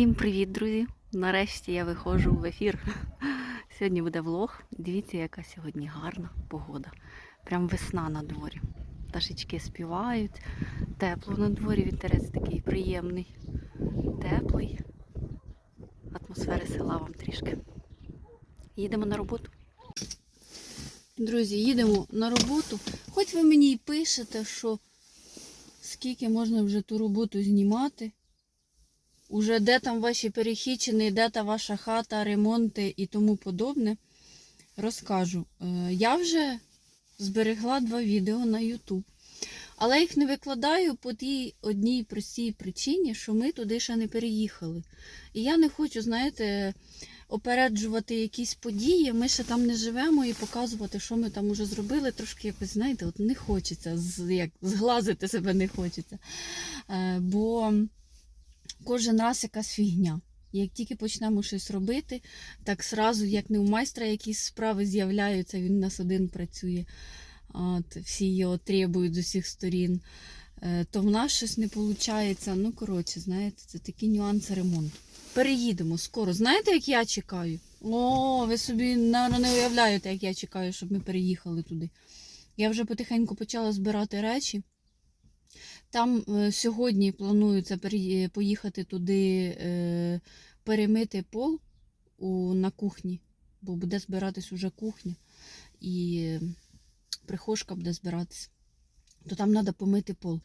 Всім привіт, друзі! Нарешті я виходжу в ефір. Сьогодні буде влог. Дивіться, яка сьогодні гарна погода. Прям весна на дворі. Пташечки співають, тепло на дворі, вітерець такий приємний, теплий. Атмосфери села вам трішки. Їдемо на роботу. Друзі, їдемо на роботу. Хоч ви мені і пишете, що скільки можна вже ту роботу знімати. Уже де там ваші перехічені, де та ваша хата, ремонти і тому подобне, розкажу. Е, Я вже зберегла два відео на YouTube. Але їх не викладаю по тій одній простій причині, що ми туди ще не переїхали. І я не хочу, знаєте, опереджувати якісь події. Ми ще там не живемо і показувати, що ми там уже зробили. Трошки якось, знаєте, от не хочеться, як зглазити себе не хочеться. Е, Бо кожен раз якась фігня. Як тільки почнемо щось робити, так сразу, як не у майстра якісь справи з'являються, він у нас один працює, от, всі його требують з усіх сторін, е, то в нас щось не виходить. Ну, коротше, знаєте, це такі нюанси ремонту. Переїдемо скоро. Знаєте, як я чекаю? О, ви собі наверно, не уявляєте, як я чекаю, щоб ми переїхали туди. Я вже потихеньку почала збирати речі. Там е, сьогодні планується поїхати туди, е, перемити пол на кухні, бо буде збиратись уже кухня і е, прихожка буде збиратися. То там треба помити пол.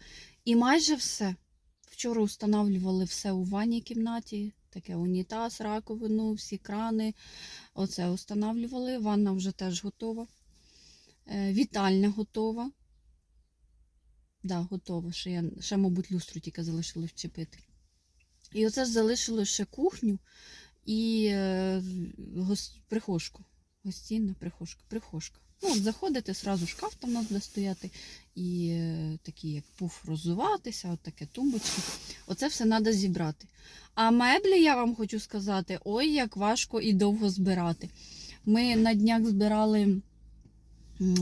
І майже все. Вчора встановлювали все у ванній кімнаті, таке унітаз, раковину, всі крани. Оце встановлювали. Ванна вже теж готова. Е, Вітальня готова. Да, готова. Ще, я, ще, мабуть, люстру тільки залишилось вчепити. І оце ж залишилось ще кухню і е, гос, прихожку. Гостінна прихожка. Прихожка. Ну, от заходите, сразу шкаф там нас буде стояти, і е, такі, як пуф роззуватися, от таке тумбочки. Оце все треба зібрати. А меблі, я вам хочу сказати, ой, як важко і довго збирати. Ми на днях збирали.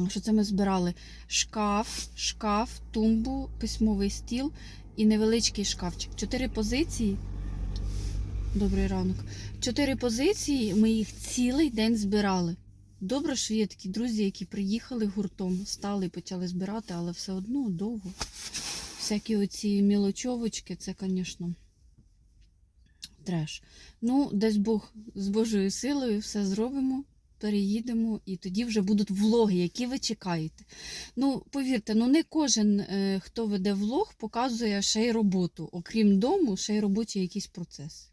Що це ми збирали? Шкаф, шкаф, тумбу, письмовий стіл і невеличкий шкафчик. Чотири позиції. Добрий ранок. Чотири позиції, ми їх цілий день збирали. Добре, що є такі друзі, які приїхали гуртом, стали і почали збирати, але все одно довго. Всякі оці мілочовочки, це, звісно, треш. Ну, десь Бог з Божою силою все зробимо, переїдемо, і тоді вже будуть влоги, які ви чекаєте. Ну, повірте, ну не кожен, е, хто веде влог, показує ще й роботу. Окрім дому, ще й робочі якісь процеси.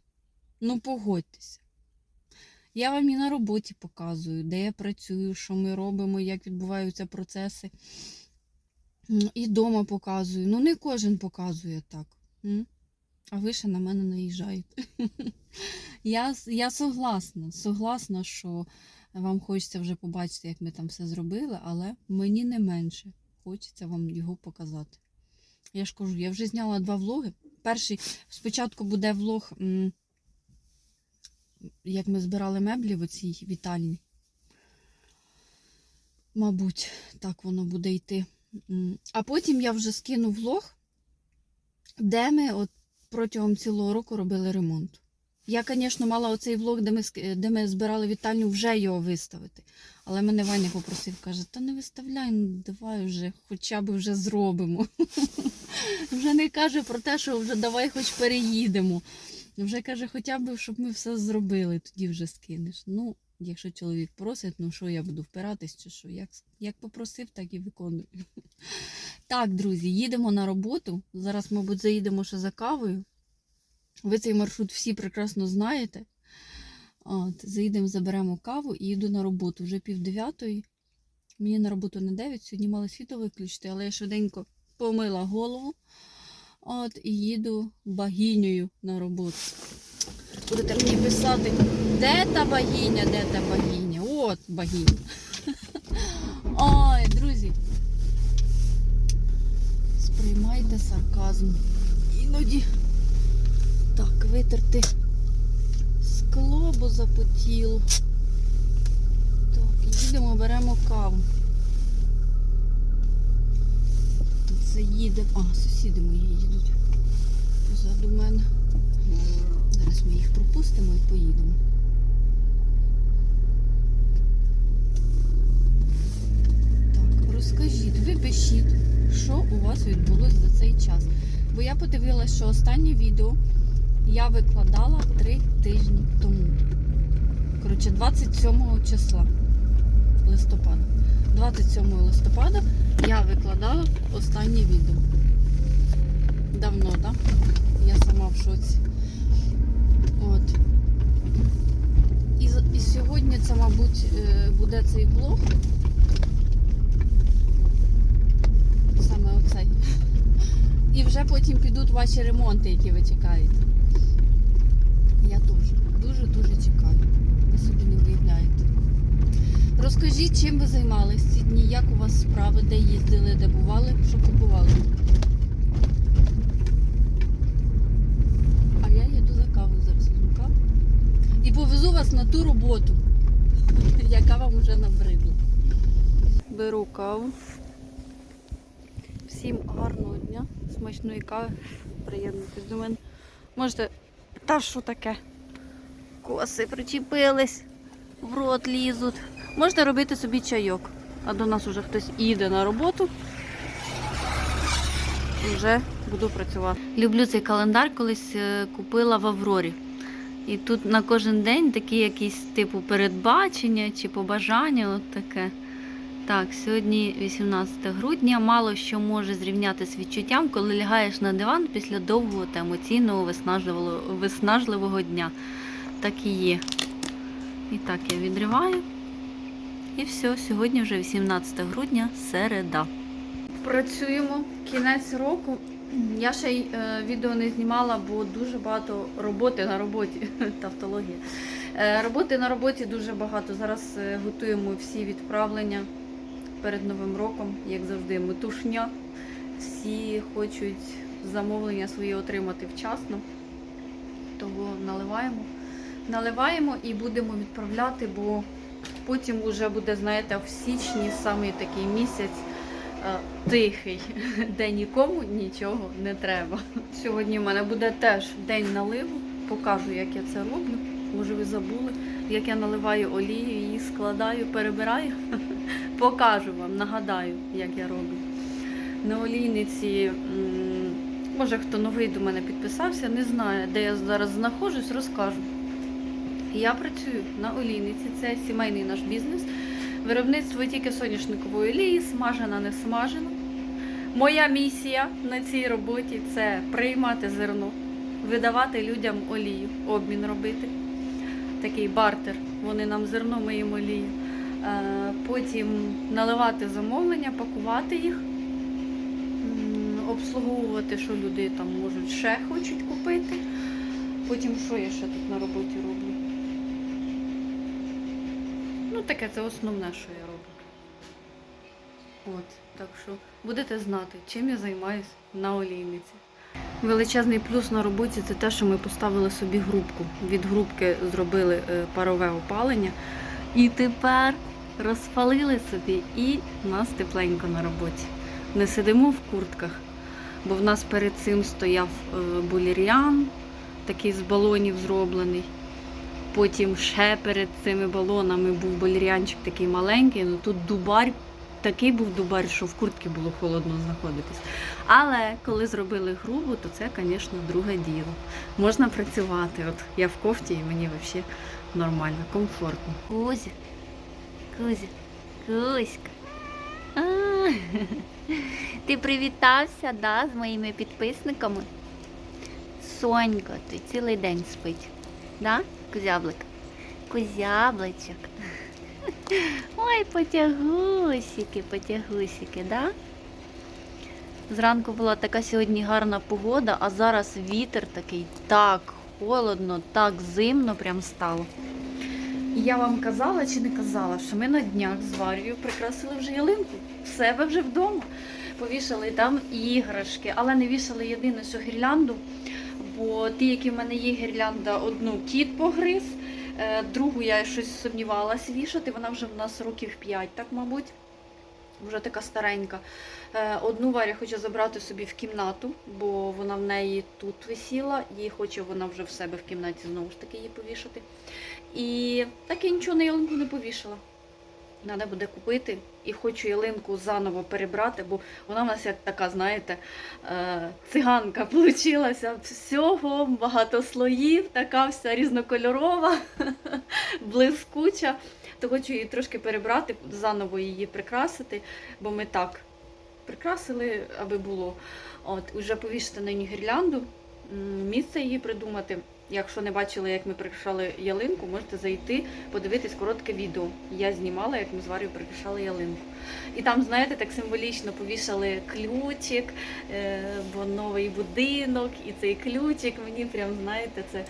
Ну, погодьтеся. Я вам і на роботі показую, де я працюю, що ми робимо, як відбуваються процеси. І вдома показую. Ну, не кожен показує так. А ви ще на мене наїжджаєте. Я, я согласна, согласна, що вам хочеться вже побачити, як ми там все зробили, але мені не менше хочеться вам його показати. Я ж кажу, я вже зняла два влоги. Перший спочатку буде влог, як ми збирали меблі в оцій вітальні. Мабуть, так воно буде йти. А потім я вже скину влог, де ми от протягом цілого року робили ремонт. Я, звісно, мала оцей влог, де ми, де ми збирали вітальню, вже його виставити. Але мене Ваня попросив, каже, та не виставляй, ну давай вже, хоча б вже зробимо. вже не каже про те, що вже давай хоч переїдемо. Вже каже, хоча б, щоб ми все зробили, тоді вже скинеш. Ну, якщо чоловік просить, ну що я буду впиратись чи що? Як, як попросив, так і виконую. так, друзі, їдемо на роботу. Зараз, мабуть, заїдемо ще за кавою. Ви цей маршрут всі прекрасно знаєте. От, заїдемо, заберемо каву і їду на роботу. Вже пів дев'ятої. Мені на роботу не 9, сьогодні мали світло виключити, але я швиденько помила голову. От, і їду богинею на роботу. Будете мені писати, де та богиня, де та богиня? От богиня. Ой, друзі. Сприймайте сарказм. Іноді витерти скло, бо запотіло. Так, їдемо, беремо каву. Заїдемо. А, сусіди мої їдуть позаду мене. Зараз ми запустимо і поїдемо. Так, розкажіть, ви пишіть, що у вас відбулося за цей час. Бо я подивилася, що останнє відео я викладала три тижні тому. Коротше, 27 числа листопада. 27 листопада я викладала останнє відео. Давно, так? Да? Я сама в шоці. От. І, і сьогодні це, мабуть, е, буде цей блог. Саме оцей. І вже потім підуть ваші ремонти, які ви чекаєте. Я теж дуже-дуже чекаю. Ви собі не уявляєте. Розкажіть, чим ви займалися ці дні, як у вас справи, де їздили, де бували, що купували. А я їду за кавою зараз візьму каву. І повезу вас на ту роботу, яка вам вже набридла. Беру каву. Всім гарного дня, смачної кави. Приєднуйтесь до мене. Можете. Та що таке? Коси причепились, в рот лізуть. Можете робити собі чайок. А до нас вже хтось їде на роботу. Вже буду працювати. Люблю цей календар, колись е, купила в Аврорі. І тут на кожен день такі якісь типу передбачення чи побажання, от таке. Так, сьогодні 18 грудня. Мало що може зрівняти з відчуттям, коли лягаєш на диван після довгого та емоційного виснажливого, виснажливого дня. Так і є. І так я відриваю. І все, сьогодні вже 18 грудня, середа. Працюємо кінець року. Я ще й е, відео не знімала, бо дуже багато роботи на роботі. Тавтологія. Е, роботи на роботі дуже багато. Зараз е, готуємо всі відправлення перед Новим роком, як завжди, метушня. Всі хочуть замовлення свої отримати вчасно. Того наливаємо. Наливаємо і будемо відправляти, бо потім вже буде, знаєте, в січні самий такий місяць е, тихий, де нікому нічого не треба. Сьогодні в мене буде теж день наливу. Покажу, як я це роблю. Може, ви забули, як я наливаю олію, її складаю, перебираю. Покажу вам, нагадаю, як я роблю. На олійниці, може хто новий до мене підписався, не знає, де я зараз знаходжусь, розкажу. Я працюю на олійниці, це сімейний наш бізнес. Виробництво тільки соняшникової олії, смажена, не смажена. Моя місія на цій роботі це приймати зерно, видавати людям олію, обмін робити. Такий бартер. Вони нам зерно, ми їм олію. Е, Потім наливати замовлення, пакувати їх, обслуговувати, що люди там можуть ще хочуть купити. Потім що я ще тут на роботі роблю? Ну, таке це основне, що я роблю. От, так що будете знати, чим я займаюся на олійниці. Величезний плюс на роботі це те, що ми поставили собі грубку. Від грубки зробили е, парове опалення. І тепер розпалили собі і нас тепленько на роботі. Не сидимо в куртках, бо в нас перед цим стояв е, булір'ян, такий з балонів зроблений. Потім ще перед цими балонами був балеріанчик такий маленький, ну тут дубарь, такий був дубарь, що в куртці було холодно знаходитись. Але коли зробили грубу, то це, звісно, друге діло. Можна працювати. От я в кофті і мені взагалі нормально, комфортно. Кузя, Кузя, Кузька. Ти привітався да, з моїми підписниками? Сонька, ти цілий день спить. Да, кузяблик? Кузябличок. Ой, потягусики, потягусики, да? Зранку була така сьогодні гарна погода, а зараз вітер такий так холодно, так зимно прям стало. Я вам казала чи не казала, що ми на днях з Варією прикрасили вже ялинку в себе вже вдома. Повішали там іграшки, але не вішали єдине, що гірлянду, бо ті, які в мене є гірлянда, одну кіт погриз, е, другу я щось сумнівалася вішати, вона вже в нас років 5, так мабуть. вже така старенька. Е, Одну Варя хоче забрати собі в кімнату, бо вона в неї тут висіла, їй хоче вона вже в себе в кімнаті знову ж таки її повішати. І так я нічого на ялинку не повішала. Треба буде купити і хочу ялинку заново перебрати, бо вона в нас як така, знаєте, е, циганка получилася. Всього багато слоїв, така вся різнокольорова, блискуча. То хочу її трошки перебрати, заново її прикрасити, бо ми так прикрасили, аби було. От, уже повісити на ній гірлянду, місце її придумати. Якщо не бачили, як ми прикрашали ялинку, можете зайти, подивитись коротке відео. Я знімала, як ми з Варею прикрашали ялинку. І там, знаєте, так символічно повішали ключик, е, бо новий будинок, і цей ключик мені прям, знаєте, це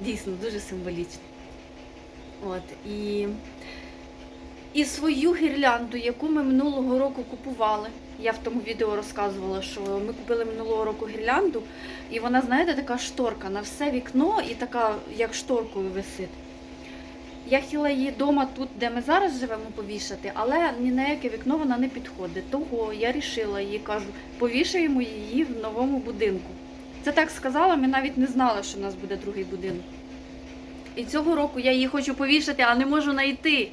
дійсно дуже символічно. От, і, і свою гірлянду, яку ми минулого року купували. Я в тому відео розказувала, що ми купили минулого року гірлянду, і вона, знаєте, така шторка на все вікно і така, як шторкою висить. Я хотіла її вдома тут, де ми зараз живемо, повішати, але ні на яке вікно вона не підходить. Того я рішила її, кажу, повішаємо її в новому будинку. Це так сказала, ми навіть не знали, що в нас буде другий будинок. І цього року я її хочу повішати, а не можу знайти.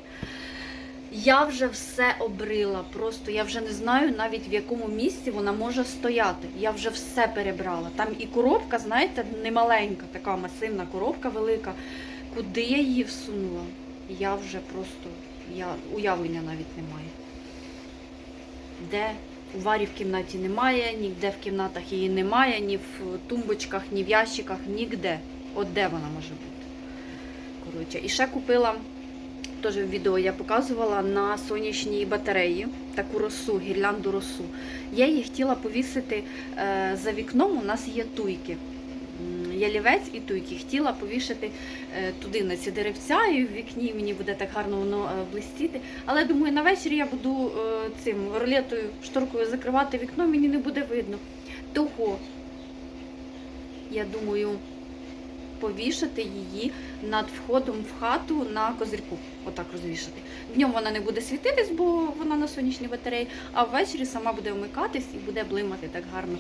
Я вже все обрила. Просто я вже не знаю навіть в якому місці вона може стояти. Я вже все перебрала. Там і коробка, знаєте, не маленька, така масивна коробка велика. Куди я її всунула? Я вже просто я уявлення навіть не маю. Де у варі в кімнаті немає, ніде в кімнатах її немає, ні в тумбочках, ні в ящиках, ніде. От де вона може бути. Коротше, і ще купила теж в відео я показувала на сонячній батареї таку росу, гірлянду росу. Я її хотіла повісити е, за вікном. У нас є туйки. Ялівець і туйки. Хотіла повішати е, туди на ці деревця, і в вікні мені буде так гарно воно е, блистіти. Але думаю, на вечір я буду цим ролетою, шторкою закривати вікно, мені не буде видно. Того я думаю повішати її над входом в хату на козирьку. Отак розвішати. Днем вона не буде світитись, бо вона на сонячній батареї, а ввечері сама буде вмикатись і буде блимати так гарно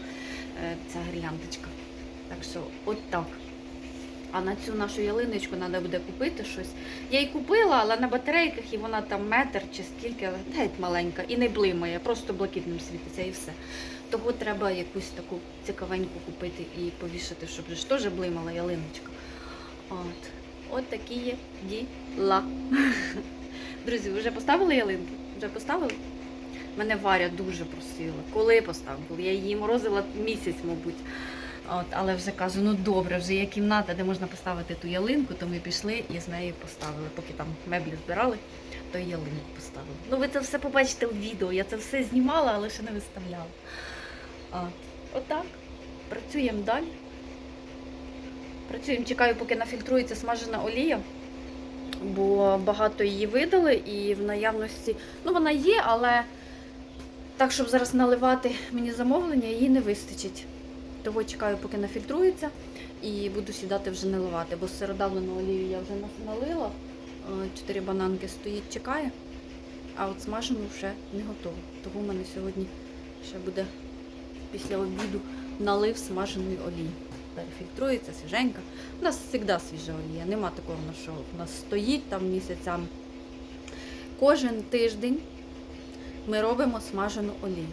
е, ця гірляндочка. Так що, от так. А на цю нашу ялиночку треба буде купити щось. Я її купила, але на батарейках і вона там метр чи скільки, але геть маленька і не блимає, просто блакитним світиться і все. Того треба якусь таку цікавеньку купити і повішати, щоб ж теж блимала ялиночка. От. От такі є діла. Друзі, ви вже поставили ялинки? Вже поставили? Мене Варя дуже просила. Коли поставили? Я її морозила місяць, мабуть. От, але вже кажу, ну добре, вже є кімната, де можна поставити ту ялинку, то ми пішли і з нею поставили. Поки там меблі збирали, то ялинку поставили. Ну ви це все побачите в відео. Я це все знімала, але ще не виставляла. От. Отак. Працюємо далі. Працюємо, чекаю, поки нафільтрується смажена олія, бо багато її видали і в наявності, ну вона є, але так, щоб зараз наливати мені замовлення, її не вистачить. Того чекаю, поки нафільтрується, і буду сідати вже наливати, бо сиродавлену олію я вже налила. Е, Чотири бананки стоїть, чекає, а от смажену вже не готова. Того в мене сьогодні ще буде після обіду налив смаженої олії. Перефільтрується, свіженька. У нас завжди свіжа олія. Нема такого, що в нас стоїть там місяцями. Кожен тиждень ми робимо смажену олію.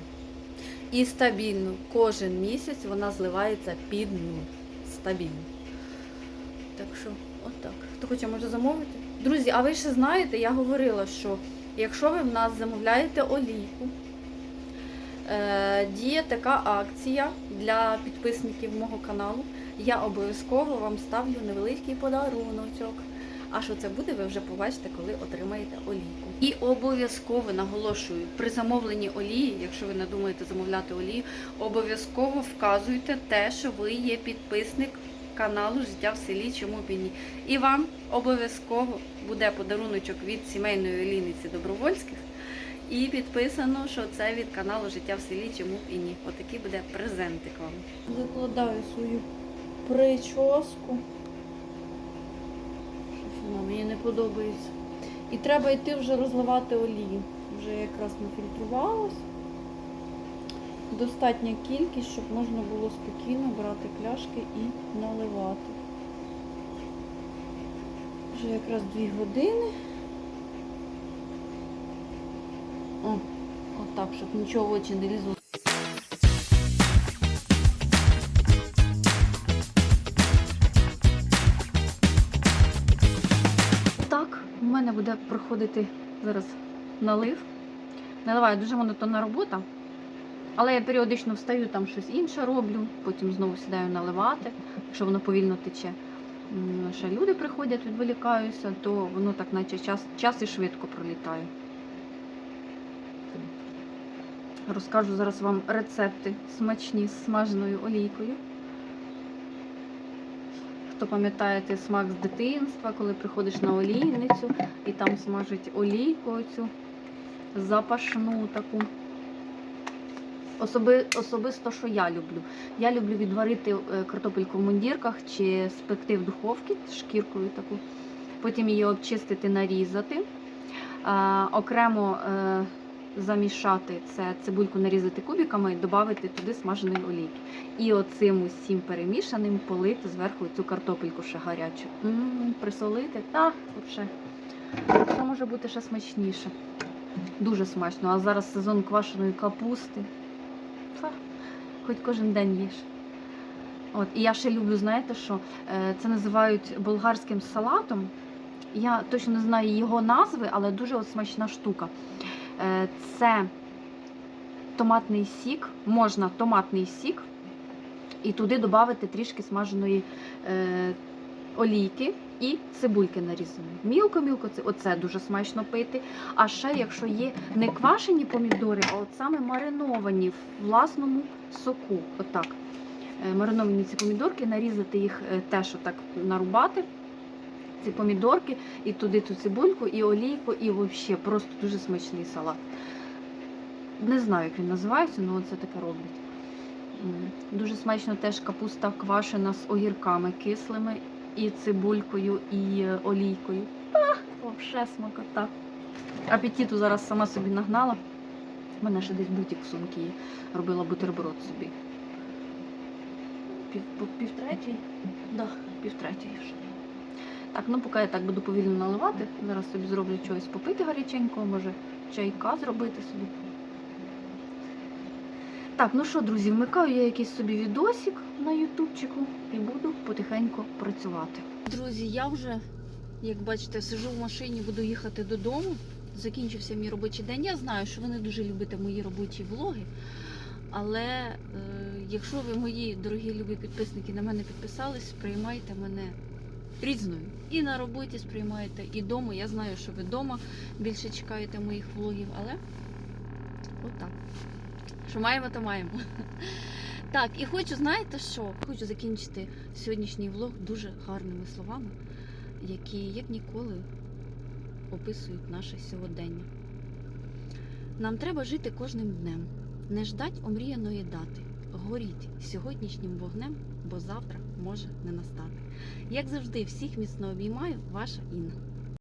І стабільно кожен місяць вона зливається під нуль. Стабільно. Так що, отак. Хто хоче, може замовити. Друзі, а ви ще знаєте, я говорила, що якщо ви в нас замовляєте олійку, діє така акція для підписників мого каналу. Я обов'язково вам ставлю невеликий подаруночок. А що це буде, ви вже побачите, коли отримаєте олійку. І обов'язково наголошую, при замовленні олії, якщо ви надумаєте замовляти олію, обов'язково вказуйте те, що ви є підписник каналу Життя в селі, чому б і ні. І вам обов'язково буде подаруночок від сімейної олійниці добровольських. І підписано, що це від каналу Життя в селі, чому б і ні. Отакий буде презентик вам. Викладаю свою прическу. Щось вона мені не подобається. І треба йти вже розливати олію. вже якраз нафільтрувалось. Достатня кількість, щоб можна було спокійно брати пляшки і наливати. Вже якраз 2 години. О, отак, щоб нічого в очі не лізло. Так, у мене буде проходити зараз налив. Наливаю дуже монотонна робота. Але я періодично встаю, там щось інше роблю, потім знову сідаю наливати, якщо воно повільно тече. Ще люди приходять, відволікаюся, то воно так наче час, час і швидко пролітає. Розкажу зараз вам рецепти смачні з смаженою олійкою. Хто пам'ятає той смак з дитинства, коли приходиш на олійницю і там смажать олійку оцю запашну таку. Особи, особисто, що я люблю. Я люблю відварити е, картопельку в мундірках чи спекти в духовці шкіркою таку. Потім її обчистити, нарізати. А, окремо е, замішати це цибульку нарізати кубиками і додати туди смаженої олійки. І оцим усім перемішаним полити зверху цю картопельку ще гарячу. М, присолити. Та, взагалі. Що може бути ще смачніше? Дуже смачно. А зараз сезон квашеної капусти. Фа, Хоч кожен день їж. От, і я ще люблю, знаєте що? Е, Це називають болгарським салатом. Я точно не знаю його назви, але дуже от смачна штука. Е, Це томатний сік, можна томатний сік, і туди додати трішки смаженої е, олійки і цибульки нарізаної. Мілко-мілко, це оце дуже смачно пити. А ще, якщо є не квашені помідори, а от саме мариновані в власному соку. Отак. Е, Мариновані ці помідорки, нарізати їх теж отак нарубати. Ці помідорки, і туди цю цибульку, і олійку, і взагалі просто дуже смачний салат. Не знаю, як він називається, але це таке роблять. Дуже смачно теж капуста квашена з огірками кислими, і цибулькою, і е, олійкою. Та, взагалі смакота. Апетиту зараз сама собі нагнала. У мене ще десь бутик в сумці є. Робила бутерброд собі. Пів, півтретій? Да, півтретій вже. Так, ну поки я так буду повільно наливати. Зараз собі зроблю чогось попити гаряченького, може чайка зробити собі. Так, ну що, друзі, вмикаю я якийсь собі відосик на ютубчику і буду потихеньку працювати. Друзі, я вже, як бачите, сижу в машині, буду їхати додому. Закінчився мій робочий день. Я знаю, що ви не дуже любите мої робочі влоги. Але е, якщо ви, мої дорогі любі підписники, на мене підписались, сприймайте мене різною. І на роботі сприймаєте, і вдома. Я знаю, що ви вдома більше чекаєте моїх влогів, але отак. Що маємо, то маємо. Так, і хочу, знаєте що? Хочу закінчити сьогоднішній влог дуже гарними словами, які, як ніколи, описують наше сьогодення. Нам треба жити кожним днем, не ждать омріяної дати. Горіть сьогоднішнім вогнем, бо завтра може не настати. Як завжди, всіх міцно обіймаю, ваша Інна.